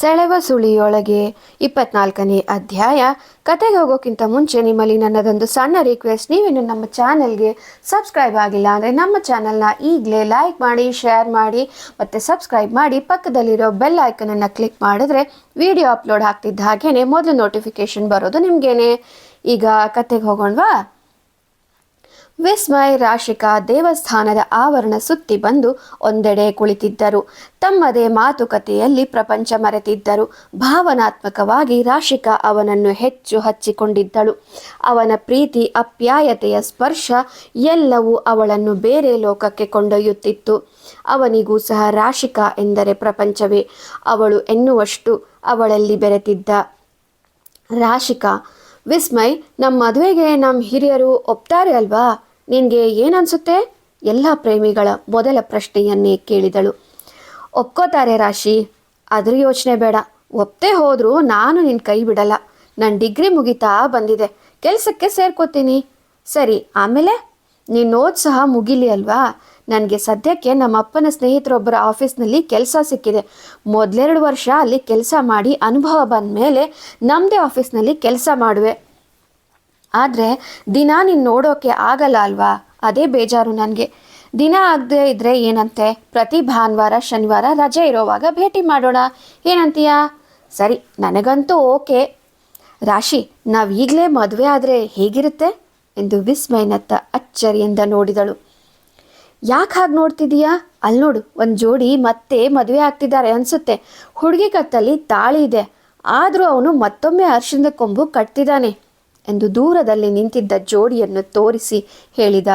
ಸೆಳೆವ ಸುಳಿಯೊಳಗೆ ಇಪ್ಪತ್ನಾಲ್ಕನೇ ಅಧ್ಯಾಯ. ಕತೆಗೆ ಹೋಗೋಕ್ಕಿಂತ ಮುಂಚೆ ನಿಮ್ಮಲ್ಲಿ ನನ್ನದೊಂದು ಸಣ್ಣ ರಿಕ್ವೆಸ್ಟ್ ನೀವಿನ್ನು ನಮ್ಮ ಚಾನಲ್ಗೆ ಸಬ್ಸ್ಕ್ರೈಬ್ ಆಗಿಲ್ಲ ಅಂದರೆ ನಮ್ಮ ಚಾನಲ್ನ ಈಗಲೇ ಲೈಕ್ ಮಾಡಿ ಶೇರ್ ಮಾಡಿ ಮತ್ತು ಸಬ್ಸ್ಕ್ರೈಬ್ ಮಾಡಿ. ಪಕ್ಕದಲ್ಲಿರೋ ಬೆಲ್ ಐಕನನ್ನು ಕ್ಲಿಕ್ ಮಾಡಿದ್ರೆ ವಿಡಿಯೋ ಅಪ್ಲೋಡ್ ಆಗ್ತಿದ್ದ ಹಾಗೇನೆ ಮೊದಲು ನೋಟಿಫಿಕೇಶನ್ ಬರೋದು ನಿಮಗೇನೆ. ಈಗ ಕತೆಗೆ ಹೋಗೋಣವಾ? ವಿಸ್ಮಯ್ ರಾಶಿಕಾ ದೇವಸ್ಥಾನದ ಆವರಣ ಸುತ್ತಿ ಬಂದು ಒಂದೆಡೆ ಕುಳಿತಿದ್ದರು. ತಮ್ಮದೇ ಮಾತುಕತೆಯಲ್ಲಿ ಪ್ರಪಂಚ ಮರೆತಿದ್ದರು. ಭಾವನಾತ್ಮಕವಾಗಿ ರಾಶಿಕಾ ಅವನನ್ನು ಹೆಚ್ಚು ಹಚ್ಚಿಕೊಂಡಿದ್ದಳು. ಅವನ ಪ್ರೀತಿ, ಅಪ್ಯಾಯತೆಯ ಸ್ಪರ್ಶ ಎಲ್ಲವೂ ಅವಳನ್ನು ಬೇರೆ ಲೋಕಕ್ಕೆ ಕೊಂಡೊಯ್ಯುತ್ತಿತ್ತು. ಅವನಿಗೂ ಸಹ ರಾಶಿಕಾ ಎಂದರೆ ಪ್ರಪಂಚವೇ. ಅವಳು ಎನ್ನುವಷ್ಟು ಅವಳಲ್ಲಿ ಬೆರೆತಿದ್ದ ರಾಶಿಕಾ. ವಿಸ್ಮಯ್ ನಮ್ಮ ಮದುವೆಗೆ ನಮ್ಮ ಹಿರಿಯರು ಒಪ್ತಾರೆ ಅಲ್ವಾ? ನಿನಗೆ ಏನನ್ಸುತ್ತೆ? ಎಲ್ಲ ಪ್ರೇಮಿಗಳ ಮೊದಲ ಪ್ರಶ್ನೆಯನ್ನೇ ಕೇಳಿದಳು. ಒಪ್ಕೋತಾರೆ ರಾಶಿ ಅದ್ರ ಯೋಚನೆ ಬೇಡ. ಒಪ್ತೆ ಹೋದರೂ ನಾನು ನಿನ್ನ ಕೈ ಬಿಡಲ್ಲ. ನನ್ನ ಡಿಗ್ರಿ ಮುಗಿತಾ ಬಂದಿದೆ. ಕೆಲಸಕ್ಕೆ ಸೇರ್ಕೋತೀನಿ. ಸರಿ, ಆಮೇಲೆ? ನೀನು ಓದ್ ಸಹ ಮುಗಿಲಿ ಅಲ್ವಾ? ನನಗೆ ಸದ್ಯಕ್ಕೆ ನಮ್ಮ ಅಪ್ಪನ ಸ್ನೇಹಿತರೊಬ್ಬರ ಆಫೀಸ್ನಲ್ಲಿ ಕೆಲಸ ಸಿಕ್ಕಿದೆ. ಮೊದಲೆರಡು ವರ್ಷ ಅಲ್ಲಿ ಕೆಲಸ ಮಾಡಿ ಅನುಭವ ಬಂದ ಮೇಲೆ ನಮ್ಮದೇ ಆಫೀಸ್ನಲ್ಲಿ ಕೆಲಸ ಮಾಡುವೆ. ಆದರೆ ದಿನ ನೀನು ನೋಡೋಕೆ ಆಗಲ್ಲ ಅಲ್ವಾ? ಅದೇ ಬೇಜಾರು ನನಗೆ. ದಿನ ಆಗದೆ ಇದ್ರೆ ಏನಂತೆ? ಪ್ರತಿ ಭಾನುವಾರ, ಶನಿವಾರ ರಜೆ ಇರೋವಾಗ ಭೇಟಿ ಮಾಡೋಣ. ಏನಂತೀಯ? ಸರಿ, ನನಗಂತೂ ಓಕೆ. ರಾಶಿ ನಾವು ಈಗಲೇ ಮದುವೆ ಆದರೆ ಹೇಗಿರುತ್ತೆ? ಎಂದು ವಿಸ್ಮಯನತ್ತ ಅಚ್ಚರಿಯಿಂದ ನೋಡಿದಳು. ಯಾಕೆ ಹಾಗೆ ನೋಡ್ತಿದ್ದೀಯಾ ಅಲ್ಲಿ ನೋಡು, ಒಂದು ಜೋಡಿ ಮತ್ತೆ ಮದುವೆ ಆಗ್ತಿದ್ದಾರೆ ಅನಿಸುತ್ತೆ. ಹುಡುಗಿ ಕತ್ತಲ್ಲಿ ತಾಳಿ ಇದೆ. ಆದರೂ ಅವನು ಮತ್ತೊಮ್ಮೆ ಅರ್ಶಿಣದ ಕೊಂಬು ಕಟ್ತಿದ್ದಾನೆ ಎಂದು ದೂರದಲ್ಲಿ ನಿಂತಿದ್ದ ಜೋಡಿಯನ್ನು ತೋರಿಸಿ ಹೇಳಿದ.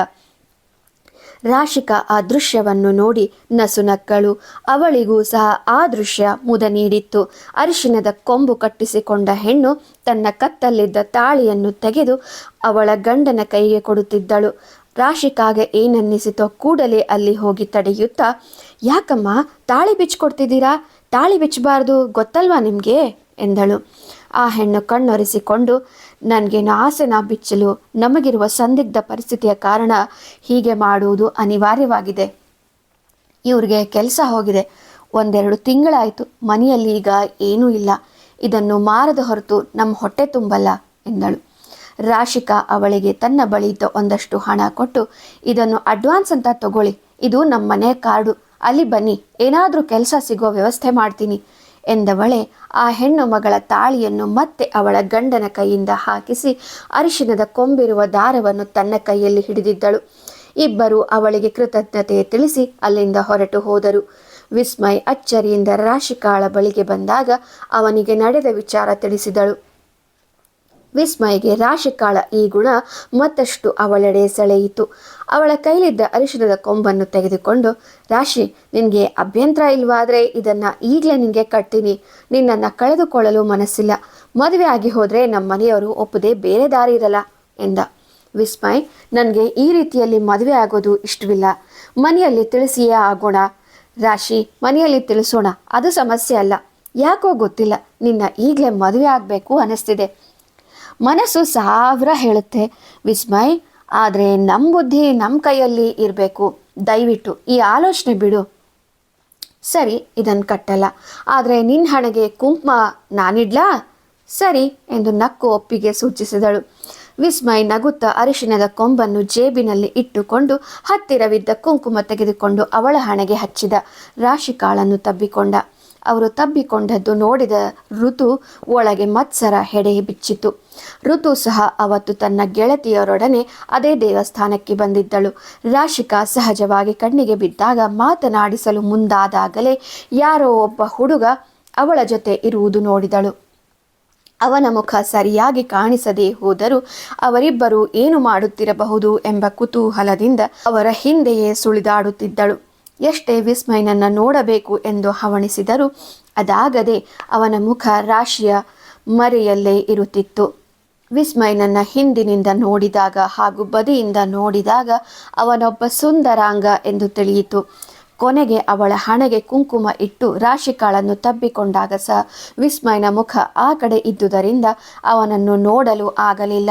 ರಾಶಿಕಾ ಆ ದೃಶ್ಯವನ್ನು ನೋಡಿ ನಸುನಕ್ಕಳು ಅವಳಿಗೂ ಸಹ ಆ ದೃಶ್ಯ ಮುದ ನೀಡಿತ್ತು. ಅರಿಶಿನದ ಕೊಂಬು ಕಟ್ಟಿಸಿಕೊಂಡ ಹೆಣ್ಣು ತನ್ನ ಕತ್ತಲ್ಲಿದ್ದ ತಾಳಿಯನ್ನು ತೆಗೆದು ಅವಳ ಗಂಡನ ಕೈಗೆ ಕೊಡುತ್ತಿದ್ದಳು. ರಾಶಿಕಾಗೆ ಏನನ್ನಿಸಿತೋ ಕೂಡಲೇ ಅಲ್ಲಿ ಹೋಗಿ ತಡೆಯುತ್ತಾ, ಯಾಕಮ್ಮ, ತಾಳಿ ಬಿಚ್ಚಿಕೊಡ್ತಿದ್ದೀರಾ ತಾಳಿ ಬಿಚ್ಚಬಾರ್ದು ಗೊತ್ತಲ್ವಾ ನಿಮಗೆ? ಎಂದಳು. ಆ ಹೆಣ್ಣು ಕಣ್ಣೊರೆಸಿಕೊಂಡು ನನಗೇನು ಆಸೆನ ಬಿಚ್ಚಲು ನಮಗಿರುವ ಸಂದಿಗ್ಧ ಪರಿಸ್ಥಿತಿಯ ಕಾರಣ ಹೀಗೆ ಮಾಡುವುದು ಅನಿವಾರ್ಯವಾಗಿದೆ. ಇವ್ರಿಗೆ ಕೆಲಸ ಹೋಗಿದೆ. ಒಂದೆರಡು ತಿಂಗಳಾಯಿತು. ಮನೆಯಲ್ಲಿ ಈಗ ಏನೂ ಇಲ್ಲ. ಇದನ್ನು ಮಾರದ ಹೊರತು ನಮ್ಮ ಹೊಟ್ಟೆ ತುಂಬಲ್ಲ ಎಂದಳು. ರಾಶಿಕಾ ಅವಳಿಗೆ ತನ್ನ ಬಳಿ ಇದ್ದ ಒಂದಷ್ಟು ಹಣ ಕೊಟ್ಟು, ಇದನ್ನು ಅಡ್ವಾನ್ಸ್ ಅಂತ ತಗೊಳ್ಳಿ. ಇದು ನಮ್ಮ ಮನೆ ಕಾರ್ಡು. ಅಲ್ಲಿ ಬನ್ನಿ. ಏನಾದರೂ ಕೆಲಸ ಸಿಗೋ ವ್ಯವಸ್ಥೆ ಮಾಡ್ತೀನಿ. ಎಂದವಳೆ, ಆ ಹೆಣ್ಣು ಮಗಳ ತಾಳಿಯನ್ನು ಮತ್ತೆ ಅವಳ ಗಂಡನ ಕೈಯಿಂದ ಹಾಕಿಸಿ ಅರಿಶಿನದ ಕೊಂಬಿರುವ ದಾರವನ್ನು ತನ್ನ ಕೈಯಲ್ಲಿ ಹಿಡಿದಿದ್ದಳು. ಇಬ್ಬರು ಅವಳಿಗೆ ಕೃತಜ್ಞತೆ ತಿಳಿಸಿ ಅಲ್ಲಿಂದ ಹೊರಟು ಹೋದರು. ವಿಸ್ಮಯ್ ಅಚ್ಚರಿಯಿಂದ ರಾಶಿಕಾಳ ಬಳಿಗೆ ಬಂದಾಗ ಅವನಿಗೆ ನಡೆದ ವಿಚಾರ ತಿಳಿಸಿದಳು. ವಿಸ್ಮಯ್ಗೆ ರಾಶಿಕಾಳ ಈ ಗುಣ ಮತ್ತಷ್ಟು ಅವಳೆಡೆ ಸೆಳೆಯಿತು. ಅವಳ ಕೈಲಿದ್ದ ಅರಿಶಿನದ ಕೊಂಬನ್ನು ತೆಗೆದುಕೊಂಡು, ರಾಶಿ, ನಿನಗೆ ಅಭ್ಯಂತರ ಇಲ್ವಾದ್ರೆ ಇದನ್ನು ಈಗಲೇ ನಿನಗೆ ಕಟ್ತೀನಿ. ನಿನ್ನನ್ನು ಕಳೆದುಕೊಳ್ಳಲು ಮನಸ್ಸಿಲ್ಲ. ಮದುವೆ ಆಗಿ ಹೋದರೆ ನಮ್ಮ ಮನೆಯವರು ಒಪ್ಪದೆ ಬೇರೆ ದಾರಿ ಇರಲ್ಲ ಎಂದ. ವಿಸ್ಮಯ್, ನನಗೆ ಈ ರೀತಿಯಲ್ಲಿ ಮದುವೆ ಆಗೋದು ಇಷ್ಟವಿಲ್ಲ. ಮನೆಯಲ್ಲಿ ತಿಳಿಸಿಯೇ ಆಗೋಣ. ರಾಶಿ, ಮನೆಯಲ್ಲಿ ತಿಳಿಸೋಣ. ಅದು ಸಮಸ್ಯೆ ಅಲ್ಲ. ಯಾಕೋ ಗೊತ್ತಿಲ್ಲ. ನಿನ್ನ ಈಗಲೇ ಮದುವೆ ಆಗಬೇಕು ಅನ್ನಿಸ್ತಿದೆ ಮನಸ್ಸು ಸಾವಿರ ಹೇಳುತ್ತೆ. ವಿಸ್ಮಯ್, ಆದರೆ ನಮ್ಮ ಬುದ್ಧಿ ನಮ್ಮ ಕೈಯಲ್ಲಿ ಇರಬೇಕು. ದಯವಿಟ್ಟು ಈ ಆಲೋಚನೆ ಬಿಡು. ಸರಿ ಇದನ್ನು ಕಟ್ಟಲ್ಲ. ಆದರೆ ನಿನ್ನ ಹಣೆಗೆ ಕುಂಕುಮ ನಾನಿಡ್ಲಾ? ಸರಿ ಎಂದು ನಕ್ಕು ಒಪ್ಪಿಗೆ ಸೂಚಿಸಿದಳು. ವಿಸ್ಮಯ್ ನಗುತ್ತಾ ಅರಿಶಿನದ ಕೊಂಬನ್ನು ಜೇಬಿನಲ್ಲಿ ಇಟ್ಟುಕೊಂಡು ಹತ್ತಿರವಿದ್ದ ಕುಂಕುಮ ತೆಗೆದುಕೊಂಡು ಅವಳ ಹಣೆಗೆ ಹಚ್ಚಿದ. ರಾಶಿ ಕಾಳನ್ನು ತಬ್ಬಿಕೊಂಡ. ಅವರು ತಬ್ಬಿಕೊಂಡದ್ದು ನೋಡಿದ ಋತು ಒಳಗೆ ಮತ್ಸರ ಹೆಡೆ ಬಿಚ್ಚಿತು ಋತು ಸಹ ಅವತ್ತು ತನ್ನ ಗೆಳತಿಯರೊಡನೆ ಅದೇ ದೇವಸ್ಥಾನಕ್ಕೆ ಬಂದಿದ್ದಳು. ರಾಶಿಕಾ ಸಹಜವಾಗಿ ಕಣ್ಣಿಗೆ ಬಿದ್ದಾಗ ಮಾತನಾಡಿಸಲು ಮುಂದಾದಾಗಲೇ ಯಾರೋ ಒಬ್ಬ ಹುಡುಗ ಅವಳ ಜೊತೆ ಇರುವುದು ನೋಡಿದಳು. ಅವನ ಮುಖ ಸರಿಯಾಗಿ ಕಾಣಿಸದೇ ಹೋದರೂ ಅವರಿಬ್ಬರು ಏನು ಮಾಡುತ್ತಿರಬಹುದು ಎಂಬ ಕುತೂಹಲದಿಂದ ಅವರ ಹಿಂದೆಯೇ ಸುಳಿದಾಡುತ್ತಿದ್ದಳು. ಎಷ್ಟೇ ವಿಸ್ಮಯನನ್ನು ನೋಡಬೇಕು ಎಂದು ಹವಣಿಸಿದರೂ. ಅದಾಗದೆ ಅವನ ಮುಖ ರಾಶಿಯ ಮರೆಯಲ್ಲೇ ಇರುತ್ತಿತ್ತು. ವಿಸ್ಮಯನನ್ನ ಹಿಂದಿನಿಂದ ನೋಡಿದಾಗ ಹಾಗೂ ಬದಿಯಿಂದ ನೋಡಿದಾಗ ಅವನೊಬ್ಬ ಸುಂದರಾಂಗ ಎಂದು ತಿಳಿಯಿತು. ಕೊನೆಗೆ ಅವಳ ಹಣೆಗೆ ಕುಂಕುಮ ಇಟ್ಟು ರಾಶಿಕಾಳನ್ನು ತಬ್ಬಿಕೊಂಡಾಗ ಸಹ ವಿಸ್ಮಯನ ಮುಖ ಆ ಕಡೆ ಇದ್ದುದರಿಂದ ಅವನನ್ನು ನೋಡಲು ಆಗಲಿಲ್ಲ.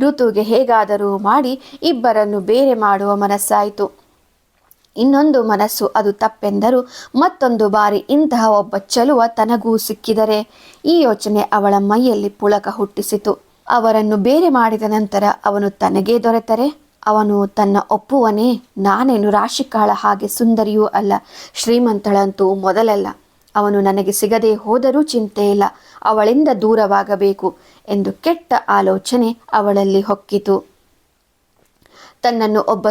ಋತುಗೆ ಹೇಗಾದರೂ ಮಾಡಿ ಇಬ್ಬರನ್ನು ಬೇರೆ ಮಾಡುವ ಮನಸ್ಸಾಯಿತು. ಇನ್ನೊಂದು ಮನಸ್ಸು ಅದು ತಪ್ಪೆಂದರೂ ಮತ್ತೊಂದು ಬಾರಿ ಇಂತಹ ಒಬ್ಬ ಚಲುವ ತನಗೂ ಸಿಕ್ಕಿದರೆ ಈ ಯೋಚನೆ ಅವಳ ಮೈಯಲ್ಲಿ ಪುಳಕ ಹುಟ್ಟಿಸಿತು. ಅವರನ್ನು ಬೇರೆ ಮಾಡಿದ ನಂತರ ಅವನು ತನಗೇ ದೊರೆತರೆ? ಅವನು ತನ್ನ ಒಪ್ಪುವನೇ? ನಾನೇನು ರಾಶಿಕಾಳ ಹಾಗೆ ಸುಂದರಿಯೂ ಅಲ್ಲ, ಶ್ರೀಮಂತಳಂತೂ ಮೊದಲಲ್ಲ. ಅವನು ನನಗೆ ಸಿಗದೆ ಹೋದರೂ ಚಿಂತೆ ಇಲ್ಲ, ಅವಳಿಂದ ದೂರವಾಗಬೇಕು ಎಂದು ಕೆಟ್ಟ ಆಲೋಚನೆ ಅವಳಲ್ಲಿ ಹೊಕ್ಕಿತು. ತನ್ನನ್ನು ಒಬ್ಬ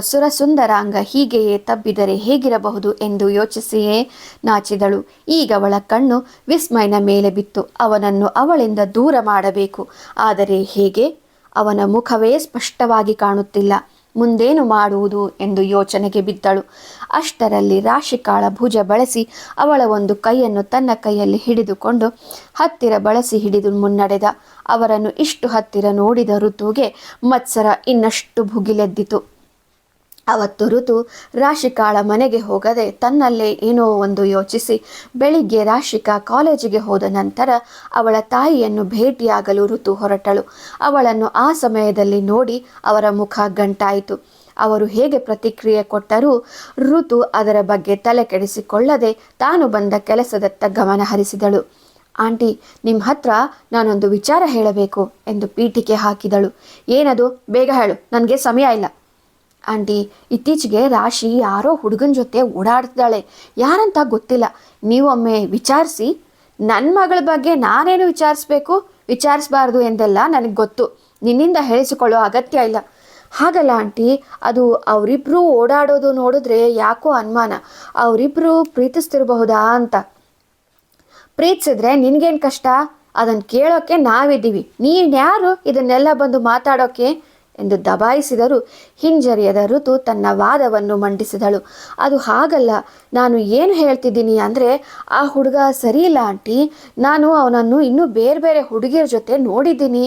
ಅಂಗ ಹೀಗೆಯೇ ತಬ್ಬಿದರೆ ಹೇಗಿರಬಹುದು ಎಂದು ಯೋಚಿಸಿಯೇ ನಾಚಿದಳು. ಈಗ ಅವಳ ಕಣ್ಣು ವಿಸ್ಮಯನ ಮೇಲೆ ಬಿತ್ತು. ಅವನನ್ನು ಅವಳಿಂದ ದೂರ ಮಾಡಬೇಕು. ಆದರೆ ಹೇಗೆ? ಅವನ ಮುಖವೇ ಸ್ಪಷ್ಟವಾಗಿ ಕಾಣುತ್ತಿಲ್ಲ. ಮುಂದೇನು ಮಾಡುವುದು ಎಂದು ಯೋಚನೆಗೆ ಬಿದ್ದಳು. ಅಷ್ಟರಲ್ಲಿ ರಾಶಿಕಾಳ ಭುಜ ಬಳಸಿ ಅವಳ ಒಂದು ಕೈಯನ್ನು ತನ್ನ ಕೈಯಲ್ಲಿ ಹಿಡಿದುಕೊಂಡು ಹತ್ತಿರ ಬಳಸಿ ಹಿಡಿದು ಮುನ್ನಡೆದ. ಅವರನ್ನು ಇಷ್ಟು ಹತ್ತಿರ ನೋಡಿದ ಋತುಗೆ ಮತ್ಸರ ಇನ್ನಷ್ಟು ಭುಗಿಲೆದ್ದಿತು. ಅವತ್ತು ಋತು ರಾಶಿಕಾಳ ಮನೆಗೆ ಹೋಗದೆ ತನ್ನಲ್ಲೇ ಏನೋ ಒಂದು ಯೋಚಿಸಿ ಬೆಳಿಗ್ಗೆ ರಾಶಿಕಾ ಕಾಲೇಜಿಗೆ ಹೋದ ನಂತರ ಅವಳ ತಾಯಿಯನ್ನು ಭೇಟಿಯಾಗಲು ಋತು ಹೊರಟಳು. ಅವಳನ್ನು ಆ ಸಮಯದಲ್ಲಿ ನೋಡಿ ಅವರ ಮುಖ ಗಂಟಾಯಿತು. ಅವರು ಹೇಗೆ ಪ್ರತಿಕ್ರಿಯೆ ಕೊಟ್ಟರೂ ಋತು ಅದರ ಬಗ್ಗೆ ತಲೆ ಕೆಡಿಸಿಕೊಳ್ಳದೆ ತಾನು ಬಂದ ಕೆಲಸದತ್ತ ಗಮನ ಹರಿಸಿದಳು. ಆಂಟಿ ನಿಮ್ಮ ಹತ್ರ ನಾನೊಂದು ವಿಚಾರ ಹೇಳಬೇಕು ಎಂದು ಪೀಠಿಕೆ ಹಾಕಿದಳು. ಏನದು? ಬೇಗ ಹೇಳು. ನನಗೆ ಸಮಯ ಇಲ್ಲ. ಆಂಟಿ, ಇತ್ತೀಚೆಗೆ ರಾಶಿ ಯಾರೋ ಹುಡುಗನ ಜೊತೆ ಓಡಾಡ್ತಿದ್ದಾಳೆ. ಯಾರಂತ ಗೊತ್ತಿಲ್ಲ. ನೀವೊಮ್ಮೆ ವಿಚಾರಿಸಿ. ನನ್ನ ಮಗಳ ಬಗ್ಗೆ ನಾನೇನು ವಿಚಾರಿಸ್ಬೇಕು? ವಿಚಾರಿಸಬಾರ್ದು ಎಂದೆಲ್ಲ ನನಗೆ ಗೊತ್ತು. ನಿನ್ನಿಂದ ಹೇಳಿಸಿಕೊಳ್ಳೋ ಅಗತ್ಯ ಇಲ್ಲ. ಹಾಗಲ್ಲ ಆಂಟಿ, ಅದು ಅವರಿಬ್ಬರು ಓಡಾಡೋದು ನೋಡಿದ್ರೆ ಯಾಕೋ ಅನುಮಾನ. ಅವರಿಬ್ಬರು ಪ್ರೀತಿಸ್ತಿರಬಹುದಾ ಅಂತ. ಪ್ರೀತಿಸಿದ್ರೆ ನಿನಗೇನು ಕಷ್ಟ? ಅದನ್ನು ಕೇಳೋಕ್ಕೆ ನಾವಿದ್ದೀವಿ. ನೀನು ಯಾರು? ಇದನ್ನೆಲ್ಲ ಬಂದು ಮಾತಾಡೋಕ್ಕೆ ಎಂದು ದಬಾಯಿಸಿದರೂ ಹಿಂಜರಿಯದ ಋತು ತನ್ನ ವಾದವನ್ನು ಮಂಡಿಸಿದಳು. ಅದು ಹಾಗಲ್ಲ, ನಾನು ಏನು ಹೇಳ್ತಿದ್ದೀನಿ ಅಂದರೆ, ಆ ಹುಡುಗ ಸರಿಯಿಲ್ಲ ಆಂಟಿ, ನಾನು ಅವನನ್ನು ಇನ್ನೂ ಬೇರೆ ಬೇರೆ ಹುಡುಗಿಯರ ಜೊತೆ ನೋಡಿದ್ದೀನಿ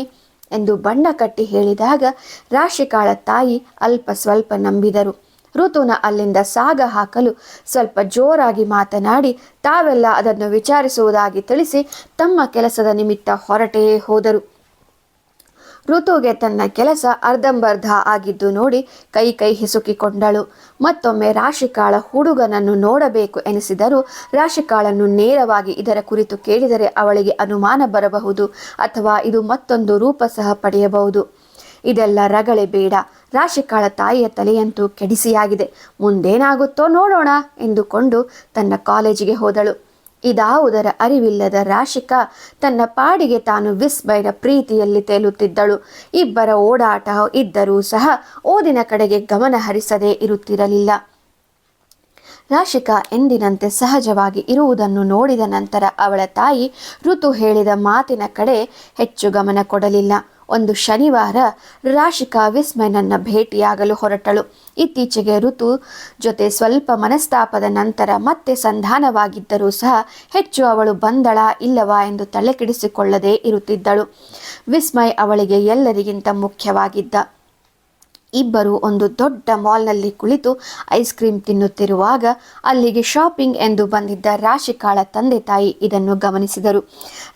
ಎಂದು ಬಣ್ಣ ಕಟ್ಟಿ ಹೇಳಿದಾಗ ರಾಶಿಕಾಳ ತಾಯಿ ಅಲ್ಪ ಸ್ವಲ್ಪ ನಂಬಿದರು. ಋತುನ ಅಲ್ಲಿಂದ ಸಾಗ ಹಾಕಲು ಸ್ವಲ್ಪ ಜೋರಾಗಿ ಮಾತನಾಡಿ, ತಾವೆಲ್ಲ ಅದನ್ನು ವಿಚಾರಿಸುವುದಾಗಿ ತಿಳಿಸಿ ತಮ್ಮ ಕೆಲಸದ ನಿಮಿತ್ತ ಹೊರಟೇ ಹೋದರು. ಋತುಗೆ ತನ್ನ ಕೆಲಸ ಅರ್ಧಂಬರ್ಧ ಆಗಿದ್ದು ನೋಡಿ ಕೈ ಕೈ ಹಿಸುಕಿಕೊಂಡಳು. ಮತ್ತೊಮ್ಮೆ ರಾಶಿಕಾಳ ಹುಡುಗನನ್ನು ನೋಡಬೇಕು ಎನಿಸಿದರೂ ರಾಶಿಕಾಳನ್ನು ನೇರವಾಗಿ ಇದರ ಕುರಿತು ಕೇಳಿದರೆ ಅವಳಿಗೆ ಅನುಮಾನ ಬರಬಹುದು ಅಥವಾ ಇದು ಮತ್ತೊಂದು ರೂಪ ಸಹ ಪಡೆಯಬಹುದು. ಇದೆಲ್ಲ ರಗಳೆ ಬೇಡ. ರಾಶಿಕಾಳ ತಾಯಿಯ ತಲೆಯಂತೂ ಕೆಡಿಸಿಯಾಗಿದೆ. ಮುಂದೇನಾಗುತ್ತೋ ನೋಡೋಣ ಎಂದುಕೊಂಡು ತನ್ನ ಕಾಲೇಜಿಗೆ ಹೋದಳು. ಇದಾವುದರ ಅರಿವಿಲ್ಲದ ರಾಶಿಕಾ ತನ್ನ ಪಾಡಿಗೆ ತಾನು ವಿಸ್ಮಯದ ಪ್ರೀತಿಯಲ್ಲಿ ತೇಲುತ್ತಿದ್ದಳು. ಇಬ್ಬರ ಓಡಾಟ ಇದ್ದರೂ ಸಹ ಓದಿನ ಕಡೆಗೆ ಗಮನ ಹರಿಸದೇ ಇರುತ್ತಿರಲಿಲ್ಲ. ರಾಶಿಕಾ ಎಂದಿನಂತೆ ಸಹಜವಾಗಿ ಇರುವುದನ್ನು ನೋಡಿದ ನಂತರ ಅವಳ ತಾಯಿ ಋತು ಹೇಳಿದ ಮಾತಿನ ಕಡೆ ಹೆಚ್ಚು ಗಮನ ಕೊಡಲಿಲ್ಲ. ಒಂದು ಶನಿವಾರ ರಾಶಿಕಾ ವಿಸ್ಮಯನನ್ನು ಭೇಟಿಯಾಗಲು ಹೊರಟಳು. ಇತ್ತೀಚೆಗೆ ಋತು ಜೊತೆ ಸ್ವಲ್ಪ ಮನಸ್ತಾಪದ ನಂತರ ಮತ್ತೆ ಸಂಧಾನವಾಗಿದ್ದರೂ ಸಹ ಹೆಚ್ಚು ಅವಳು ಬಂದಳ ಇಲ್ಲವಾ ಎಂದು ತಲೆಕೆಡಿಸಿಕೊಳ್ಳದೇ ಇರುತ್ತಿದ್ದಳು. ವಿಸ್ಮಯ್ ಅವಳಿಗೆ ಎಲ್ಲರಿಗಿಂತ ಮುಖ್ಯವಾಗಿದ್ದ. ಇಬ್ಬರು ಒಂದು ದೊಡ್ಡ ಮಾಲ್ನಲ್ಲಿ ಕುಳಿತು ಐಸ್ ಕ್ರೀಮ್ ತಿನ್ನುತ್ತಿರುವಾಗ ಅಲ್ಲಿಗೆ ಶಾಪಿಂಗ್ ಎಂದು ಬಂದಿದ್ದ ರಾಶಿಕಾಳ ತಂದೆ ತಾಯಿ ಇದನ್ನು ಗಮನಿಸಿದರು.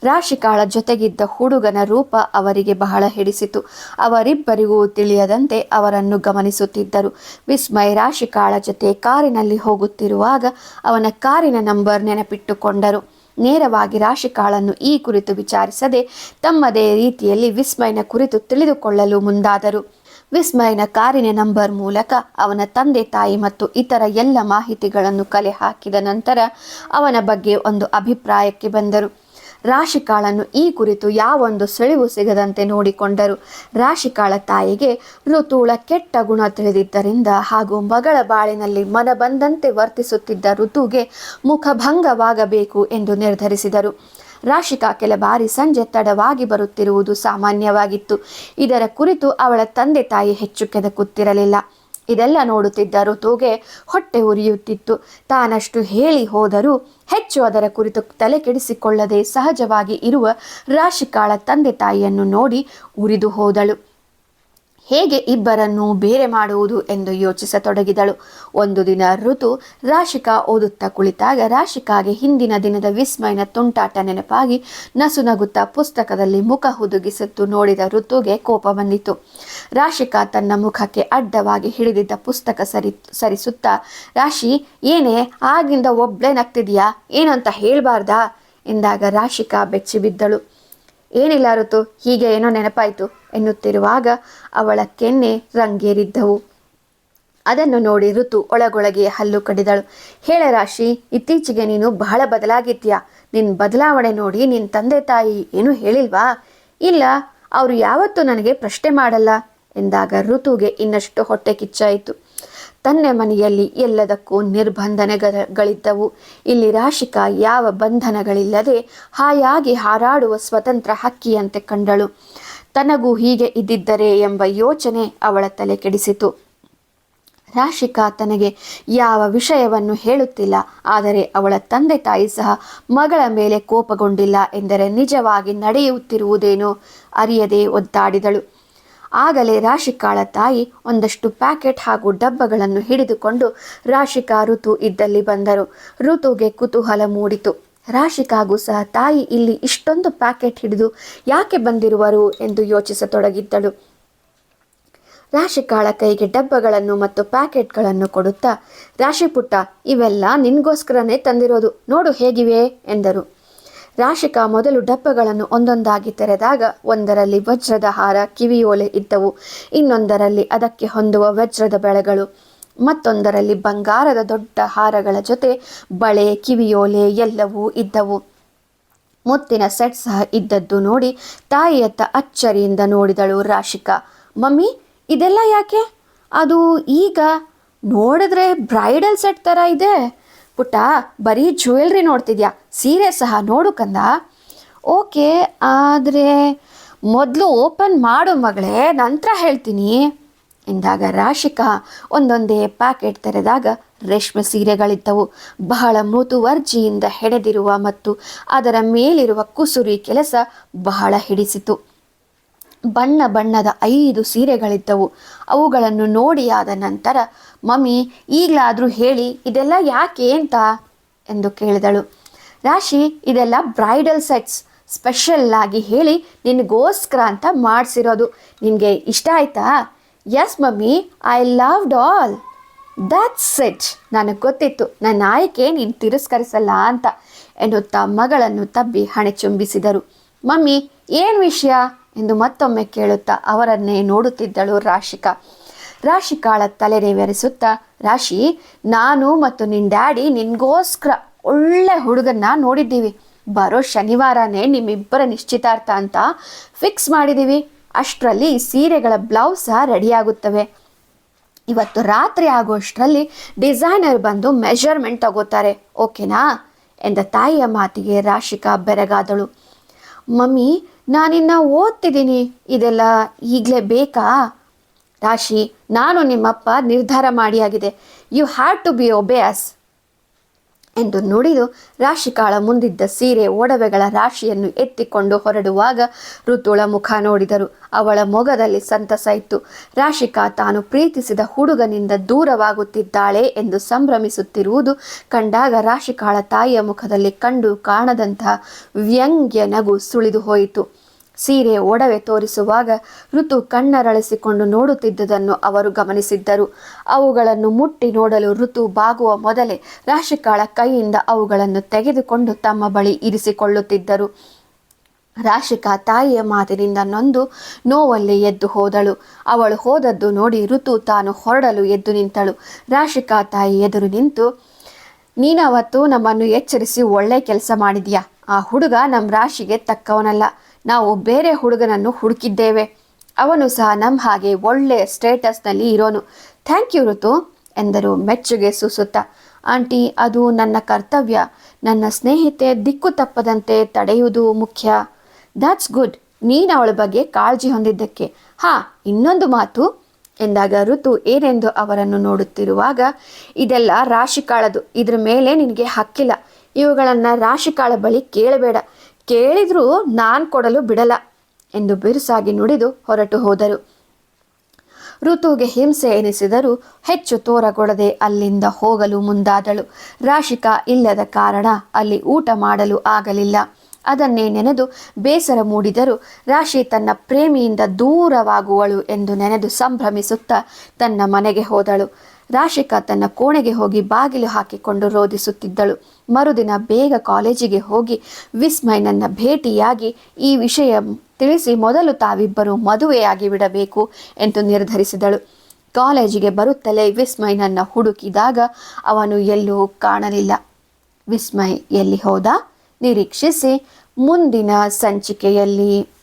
ರಾಶಿಕಾಳ ಜೊತೆಗಿದ್ದ ಹುಡುಗನ ರೂಪ ಅವರಿಗೆ ಬಹಳ ಹಿಡಿಸಿತು. ಅವರಿಬ್ಬರಿಗೂ ತಿಳಿಯದಂತೆ ಅವರನ್ನು ಗಮನಿಸುತ್ತಿದ್ದರು. ವಿಸ್ಮಯ್ ರಾಶಿಕಾಳ ಜೊತೆ ಕಾರಿನಲ್ಲಿ ಹೋಗುತ್ತಿರುವಾಗ ಅವನ ಕಾರಿನ ನಂಬರ್ ನೆನಪಿಟ್ಟುಕೊಂಡರು. ನೇರವಾಗಿ ರಾಶಿಕಾಳನ್ನು ಈ ಕುರಿತು ವಿಚಾರಿಸದೆ ತಮ್ಮದೇ ರೀತಿಯಲ್ಲಿ ವಿಸ್ಮಯನ ಕುರಿತು ತಿಳಿದುಕೊಳ್ಳಲು ಮುಂದಾದರು. ವಿಸ್ಮಯನ ಕಾರಿನ ನಂಬರ್ ಮೂಲಕ ಅವನ ತಂದೆ, ತಾಯಿ ಮತ್ತು ಇತರ ಎಲ್ಲ ಮಾಹಿತಿಗಳನ್ನು ಕಲೆ ಹಾಕಿದ ನಂತರ ಅವನ ಬಗ್ಗೆ ಒಂದು ಅಭಿಪ್ರಾಯಕ್ಕೆ ಬಂದರು. ರಾಶಿಕಾಳನ್ನು ಈ ಕುರಿತು ಯಾವೊಂದು ಸುಳಿವು ಸಿಗದಂತೆ ನೋಡಿಕೊಂಡರು. ರಾಶಿಕಾಳ ತಾಯಿಗೆ ಋತುಳ ಕೆಟ್ಟ ಗುಣ ತಿಳಿದಿದ್ದರಿಂದ ಹಾಗೂ ಮಗಳ ಬಾಳಿನಲ್ಲಿ ಮನ ಬಂದಂತೆ ವರ್ತಿಸುತ್ತಿದ್ದ ಋತುಗೆ ಮುಖಭಂಗವಾಗಬೇಕು ಎಂದು ನಿರ್ಧರಿಸಿದರು. ರಾಶಿಕಾ ಕೆಲ ಬಾರಿ ಸಂಜೆ ತಡವಾಗಿ ಬರುತ್ತಿರುವುದು ಸಾಮಾನ್ಯವಾಗಿತ್ತು. ಇದರ ಕುರಿತು ಅವಳ ತಂದೆ ತಾಯಿ ಹೆಚ್ಚು ಕೆದಕುತ್ತಿರಲಿಲ್ಲ. ಇದೆಲ್ಲ ನೋಡುತ್ತಿದ್ದ ಋತುಗೆ ಹೊಟ್ಟೆ ಉರಿಯುತ್ತಿತ್ತು. ತಾನಷ್ಟು ಹೇಳಿ ಹೋದರೂ ಹೆಚ್ಚು ಅದರ ಕುರಿತು ತಲೆ ಕೆಡಿಸಿಕೊಳ್ಳದೆ ಸಹಜವಾಗಿ ಇರುವ ರಾಶಿಕಾಳ ತಂದೆ ತಾಯಿಯನ್ನು ನೋಡಿ ಉರಿದು ಹೋದಳು. ಹೇಗೆ ಇಬ್ಬರನ್ನು ಬೇರೆ ಮಾಡುವುದು ಎಂದು ಯೋಚಿಸತೊಡಗಿದಳು. ಒಂದು ದಿನ ಋತು ರಾಶಿಕಾ ಓದುತ್ತಾ ಕುಳಿತಾಗ ರಾಶಿಕಾಗೆ ಹಿಂದಿನ ದಿನದ ವಿಸ್ಮಯನ ತುಂಟಾಟ ನೆನಪಾಗಿ ನಸುನಗುತ್ತಾ ಪುಸ್ತಕದಲ್ಲಿ ಮುಖ ಹುದುಗಿಸುತ್ತು ನೋಡಿದ ಋತುಗೆ ಕೋಪ ಬಂದಿತು ರಾಶಿಕಾ ತನ್ನ ಮುಖಕ್ಕೆ ಅಡ್ಡವಾಗಿ ಹಿಡಿದಿದ್ದ ಪುಸ್ತಕ ಸರಿ, ಸರಿಸುತ್ತಾ, ರಾಶಿ, ಏನೇ, ಆಗಿಂದ ಒಬ್ಳೇ ನಗ್ತಿದ್ಯಾ? ಏನಂತ ಹೇಳಬಾರ್ದಾ? ಎಂದಾಗ ರಾಶಿಕಾ ಬೆಚ್ಚಿ ಬಿದ್ದಳು ಏನಿಲ್ಲ ಋತು, ಹೀಗೆ ಏನೋ ನೆನಪಾಯಿತು ಎನ್ನುತ್ತಿರುವಾಗ ಅವಳ ಕೆನ್ನೆ ರಂಗೇರಿದ್ದವು. ಅದನ್ನು ನೋಡಿ ಋತು ಒಳಗೊಳಗೆ ಹಲ್ಲು ಕಡಿದಳು. ಹೇಳ ರಾಶಿ, ಇತ್ತೀಚೆಗೆ ನೀನು ಬಹಳ ಬದಲಾಗಿದ್ಯಾ ನಿನ್ನ ಬದಲಾವಣೆ ನೋಡಿ ನಿನ್ನ ತಂದೆ ತಾಯಿ ಏನೂ ಹೇಳಿಲ್ವಾ? ಇಲ್ಲ, ಅವರು ಯಾವತ್ತೂ ನನಗೆ ಪ್ರಶ್ನೆ ಮಾಡಲ್ಲ ಎಂದಾಗ ಋತುಗೆ ಇನ್ನಷ್ಟು ಹೊಟ್ಟೆ ಕಿಚ್ಚಾಯಿತು. ತನ್ನ ಮನೆಯಲ್ಲಿ ಎಲ್ಲದಕ್ಕೂ ನಿರ್ಬಂಧನೆಗಳಿದ್ದವು. ಇಲ್ಲಿ ರಾಶಿಕಾ ಯಾವ ಬಂಧನಗಳಿಲ್ಲದೆ ಹಾಯಾಗಿ ಹಾರಾಡುವ ಸ್ವತಂತ್ರ ಹಕ್ಕಿಯಂತೆ ಕಂಡಳು. ತನಗೂ ಹೀಗೆ ಇದ್ದಿದ್ದರೆ ಎಂಬ ಯೋಚನೆ ಅವಳ ತಲೆ ಕೆಡಿಸಿತು. ರಾಶಿಕಾ ತನಗೆ ಯಾವ ವಿಷಯವನ್ನು ಹೇಳುತ್ತಿಲ್ಲ, ಆದರೆ ಅವಳ ತಂದೆ ತಾಯಿ ಸಹ ಮಗಳ ಮೇಲೆ ಕೋಪಗೊಂಡಿಲ್ಲ ಎಂದರೆ ನಿಜವಾಗಿ ನಡೆಯುತ್ತಿರುವುದೇನೋ ಅರಿಯದೆ ಒದ್ದಾಡಿದಳು. ಆಗಲೇ ರಾಶಿಕಾಳ ತಾಯಿ ಒಂದಷ್ಟು ಪ್ಯಾಕೆಟ್ ಹಾಗೂ ಡಬ್ಬಗಳನ್ನು ಹಿಡಿದುಕೊಂಡು ರಾಶಿಕಾ ಋತು ಇದ್ದಲ್ಲಿ ಬಂದರು. ಋತುಗೆ ಕುತೂಹಲ ಮೂಡಿತು. ರಾಶಿಕಾಗೂ ಸಹ ತಾಯಿ ಇಲ್ಲಿ ಇಷ್ಟೊಂದು ಪ್ಯಾಕೆಟ್ ಹಿಡಿದು ಯಾಕೆ ಬಂದಿರುವರು ಎಂದು ಯೋಚಿಸತೊಡಗಿದ್ದಳು. ರಾಶಿಕಾಳ ಕೈಗೆ ಡಬ್ಬಗಳನ್ನು ಮತ್ತು ಪ್ಯಾಕೆಟ್ಗಳನ್ನು ಕೊಡುತ್ತಾ ರಾಶಿಪುಟ್ಟ ಇವೆಲ್ಲ ನಿನಗೋಸ್ಕರನೇ ತಂದಿರೋದು, ನೋಡು ಹೇಗಿವೆ? ಎಂದರು. ರಾಶಿಕಾ ಮೊದಲು ಡಬ್ಬಗಳನ್ನು ಒಂದೊಂದಾಗಿ ತೆರೆದಾಗ ಒಂದರಲ್ಲಿ ವಜ್ರದ ಹಾರ ಕಿವಿಯೋಲೆ ಇದ್ದವು. ಇನ್ನೊಂದರಲ್ಲಿ ಅದಕ್ಕೆ ಹೊಂದುವ ವಜ್ರದ ಬೆಳೆಗಳು. ಮತ್ತೊಂದರಲ್ಲಿ ಬಂಗಾರದ ದೊಡ್ಡ ಹಾರಗಳ ಜೊತೆ ಬಳೆ ಕಿವಿಯೋಲೆ ಎಲ್ಲವೂ ಇದ್ದವು. ಮುತ್ತಿನ ಸೆಟ್ ಸಹ ಇದ್ದದ್ದು ನೋಡಿ ತಾಯಿಯತ್ತ ಅಚ್ಚರಿಯಿಂದ ನೋಡಿದಳು ರಾಶಿಕಾ. ಮಮ್ಮಿ, ಇದೆಲ್ಲ ಯಾಕೆ? ಅದು ಈಗ ನೋಡಿದ್ರೆ ಬ್ರೈಡಲ್ ಸೆಟ್ ಥರ ಇದೆ. ಪುಟ್ಟ, ಬರೀ ಜ್ಯುವೆಲ್ರಿ ನೋಡ್ತಿದ್ಯಾ? ಸೀರೆ ಸಹ ನೋಡು ಕಂದ. ಓಕೆ, ಆದರೆ ಮೊದಲು ಓಪನ್ ಮಾಡು ಮಗಳೇ, ನಂತರ ಹೇಳ್ತೀನಿ. ಎಂದಾಗ ರಾಶಿಕಾ ಒಂದೊಂದೇ ಪ್ಯಾಕೆಟ್ ತೆರೆದಾಗ ರೇಷ್ಮೆ ಸೀರೆಗಳಿದ್ದವು ಬಹಳ ಮೃದುವರ್ಜಿಯಿಂದ ಹೆಣೆದಿರುವ ಮತ್ತು ಅದರ ಮೇಲಿರುವ ಕುಸುರಿ ಕೆಲಸ ಬಹಳ ಹಿಡಿಸಿತು. ಬಣ್ಣ ಬಣ್ಣದ ಐದು ಸೀರೆಗಳಿದ್ದವು ಅವುಗಳನ್ನು ನೋಡಿ ಆದ ನಂತರ ಮಮ್ಮಿ, ಈಗಲಾದರೂ ಹೇಳಿ, ಇದೆಲ್ಲ ಯಾಕೆ ಅಂತ ಎಂದು ಕೇಳಿದಳು. ರಾಶಿ, ಇದೆಲ್ಲ ಬ್ರೈಡಲ್ ಸೆಟ್ಸ್, ಸ್ಪೆಷಲ್ ಆಗಿ ಹೇಳಿ ನಿನಗೋಸ್ಕರ ಅಂತ ಮಾಡಿಸಿರೋದು. ನಿನಗೆ ಇಷ್ಟ ಆಯ್ತಾ? Yes mummy I loved all that's set ನನಗೆ ಗೊತ್ತಿತ್ತು. ನನ್ನ ಆಯ್ಕೆ ನೀನು ತಿರಸ್ಕರಿಸಲ್ಲ ಅಂತ ಎನ್ನುತ್ತಾ ಮಗಳನ್ನು ತಬ್ಬಿ ಹಣೆ ಚುಂಬಿಸಿದರು. ಮಮ್ಮಿ, ಏನು ವಿಷಯ? ಎಂದು ಮತ್ತೊಮ್ಮೆ ಕೇಳುತ್ತಾ ಅವರನ್ನೇ ನೋಡುತ್ತಿದ್ದಳು ರಾಶಿಕಾ. ರಾಶಿಕಾಳ ತಲೆ ರೇವರಿಸುತ್ತಾ ರಾಶಿ, ನಾನು ಮತ್ತು ನಿನ್ನ ಡ್ಯಾಡಿ ನಿನಗೋಸ್ಕರ ಒಳ್ಳೆ ಹುಡುಗನ್ನ ನೋಡಿದ್ದೀವಿ. ಬರೋ ಶನಿವಾರನೇ ನಿಮ್ಮಿಬ್ಬರ ನಿಶ್ಚಿತಾರ್ಥ ಅಂತ ಫಿಕ್ಸ್ ಮಾಡಿದ್ದೀವಿ. ಅಷ್ಟರಲ್ಲಿ ಸೀರೆಗಳ ಬ್ಲೌಸ್ ಸಹ ರೆಡಿಯಾಗುತ್ತವೆ ಇವತ್ತು ರಾತ್ರಿ ಆಗುವಷ್ಟರಲ್ಲಿ ಡಿಸೈನರ್ ಬಂದು ಮೆಷರ್ಮೆಂಟ್ ತಗೋತಾರೆ. ಓಕೆನಾ? ಎಂದ ತಾಯಿಯ ಮಾತಿಗೆ ರಾಶಿಕಾ ಬೆರಗಾದಳು. ಮಮ್ಮಿ, ನಾನಿನ್ನ ಓದ್ತಿದ್ದೀನಿ. ಇದೆಲ್ಲ ಈಗಲೇ ಬೇಕಾ? ರಾಶಿ, ನಾನು ನಿಮ್ಮಪ್ಪ ನಿರ್ಧಾರ ಮಾಡಿಯಾಗಿದೆ. You have to be obvious ಎಂದು ನುಡಿದು ರಾಶಿಕಾಳ ಮುಂದಿದ್ದ ಸೀರೆ ಒಡವೆಗಳ ರಾಶಿಯನ್ನು ಎತ್ತಿಕೊಂಡು ಹೊರಡುವಾಗ ಋತುಳ ಮುಖ ನೋಡಿದರು. ಅವಳ ಮೊಗದಲ್ಲಿ ಸಂತಸ ಇತ್ತು. ರಾಶಿಕಾ, ತಾನು ಪ್ರೀತಿಸಿದ ಹುಡುಗನಿಂದ ದೂರವಾಗುತ್ತಿದ್ದಾಳೆ ಎಂದು ಸಂಭ್ರಮಿಸುತ್ತಿರುವುದು ಕಂಡಾಗ ರಾಶಿಕಾಳ ತಾಯಿಯ ಮುಖದಲ್ಲಿ ಕಂಡು ಕಾಣದಂತಹ ವ್ಯಂಗ್ಯ ನಗು ಸುಳಿದು ಹೋಯಿತು. ಸೀರೆ ಒಡವೆ ತೋರಿಸುವಾಗ ಋತು ಕಣ್ಣರಳಿಸಿಕೊಂಡು ನೋಡುತ್ತಿದ್ದುದನ್ನು ಅವರು ಗಮನಿಸಿದ್ದರು. ಅವುಗಳನ್ನು ಮುಟ್ಟಿ ನೋಡಲು ಋತು ಬಾಗುವ ಮೊದಲೇ ರಾಶಿಕಾಳ ಕೈಯಿಂದ ಅವುಗಳನ್ನು ತೆಗೆದುಕೊಂಡು ತಮ್ಮ ಬಳಿ ಇರಿಸಿಕೊಳ್ಳುತ್ತಿದ್ದರು. ರಾಶಿಕಾ ತಾಯಿಯ ಮಾತಿನಿಂದ ನೊಂದು ನೋವಲ್ಲಿ ಎದ್ದು ಹೋದಳು. ಅವಳು ಹೋದದ್ದು ನೋಡಿ ಋತು ತಾನು ಹೊರಡಲು ಎದ್ದು ನಿಂತಳು. ರಾಶಿಕಾ ತಾಯಿ ಎದುರು ನಿಂತು, ನೀನವತ್ತು ನಮ್ಮನ್ನು ಎಚ್ಚರಿಸಿ ಒಳ್ಳೆ ಕೆಲಸ ಮಾಡಿದ್ಯಾ? ಆ ಹುಡುಗ ನಮ್ಮ ರಾಶಿಗೆ ತಕ್ಕವನಲ್ಲ. ನಾವು ಬೇರೆ ಹುಡುಗನನ್ನು ಹುಡುಕಿದ್ದೇವೆ. ಅವನು ಸಹ ನಮ್ಮ ಹಾಗೆ ಒಳ್ಳೆ ಸ್ಟೇಟಸ್ನಲ್ಲಿ ಇರೋನು. ಥ್ಯಾಂಕ್ ಯು ಋತು, ಎಂದರು ಮೆಚ್ಚುಗೆ ಸೂಸುತ್ತಾ. ಆಂಟಿ, ಅದು ನನ್ನ ಕರ್ತವ್ಯ. ನನ್ನ ಸ್ನೇಹಿತೆ ದಿಕ್ಕು ತಪ್ಪದಂತೆ ತಡೆಯುವುದು ಮುಖ್ಯ. ದಾಟ್ಸ್ ಗುಡ್ ನೀನು ಅವಳ ಬಗ್ಗೆ ಕಾಳಜಿ ಹೊಂದಿದ್ದಕ್ಕೆ. ಹಾ, ಇನ್ನೊಂದು ಮಾತು. ಎಂದಾಗ ಋತು ಏನೆಂದು ಅವರನ್ನು ನೋಡುತ್ತಿರುವಾಗ, ಇದೆಲ್ಲ ರಾಶಿಕಾಳದು ಇದ್ರ ಮೇಲೆ ನಿನಗೆ ಹಕ್ಕಿಲ್ಲ. ಇವುಗಳನ್ನು ರಾಶಿಕಾಳ ಬಳಿ ಕೇಳಬೇಡ. ಕೇಳಿದ್ರೂ ನಾನು ಕೊಡಲು ಬಿಡಲ್ಲ ಎಂದು ಬಿರುಸಾಗಿ ನುಡಿದು ಹೊರಟು ಹೋದರು. ಋತುಗೆ ಹಿಂಸೆ ಎನಿಸಿದರೂ ಹೆಚ್ಚು ತೋರಗೊಡದೆ ಅಲ್ಲಿಂದ ಹೋಗಲು ಮುಂದಾದಳು. ರಾಶಿಕಾ ಇಲ್ಲದ ಕಾರಣ ಅಲ್ಲಿ ಊಟ ಮಾಡಲು ಆಗಲಿಲ್ಲ. ಅದನ್ನೇ ನೆನೆದು ಬೇಸರ ಮೂಡಿದರೂ ರಾಶಿ ತನ್ನ ಪ್ರೇಮಿಯಿಂದ ದೂರವಾಗುವಳು ಎಂದು ನೆನೆದು ಸಂಭ್ರಮಿಸುತ್ತಾ ತನ್ನ ಮನೆಗೆ ಹೋದಳು. ರಾಶಿಕಾ ತನ್ನ ಕೋಣೆಗೆ ಹೋಗಿ ಬಾಗಿಲು ಹಾಕಿಕೊಂಡು ರೋಧಿಸುತ್ತಿದ್ದಳು ಮರುದಿನ ಬೇಗ ಕಾಲೇಜಿಗೆ ಹೋಗಿ ವಿಸ್ಮಯನನ್ನ ಭೇಟಿಯಾಗಿ ಈ ವಿಷಯ ತಿಳಿಸಿ ಮೊದಲು ತಾವಿಬ್ಬರು ಮದುವೆಯಾಗಿ ಬಿಡಬೇಕು ಎಂದು ನಿರ್ಧರಿಸಿದಳು. ಕಾಲೇಜಿಗೆ ಬರುತ್ತಲೇ ವಿಸ್ಮಯನನ್ನ ಹುಡುಕಿದಾಗ ಅವನು ಎಲ್ಲೂ ಕಾಣಲಿಲ್ಲ. ವಿಸ್ಮಯ್ ಎಲ್ಲಿ ಹೋದ? ನಿರೀಕ್ಷಿಸಿ ಮುಂದಿನ ಸಂಚಿಕೆಯಲ್ಲಿ.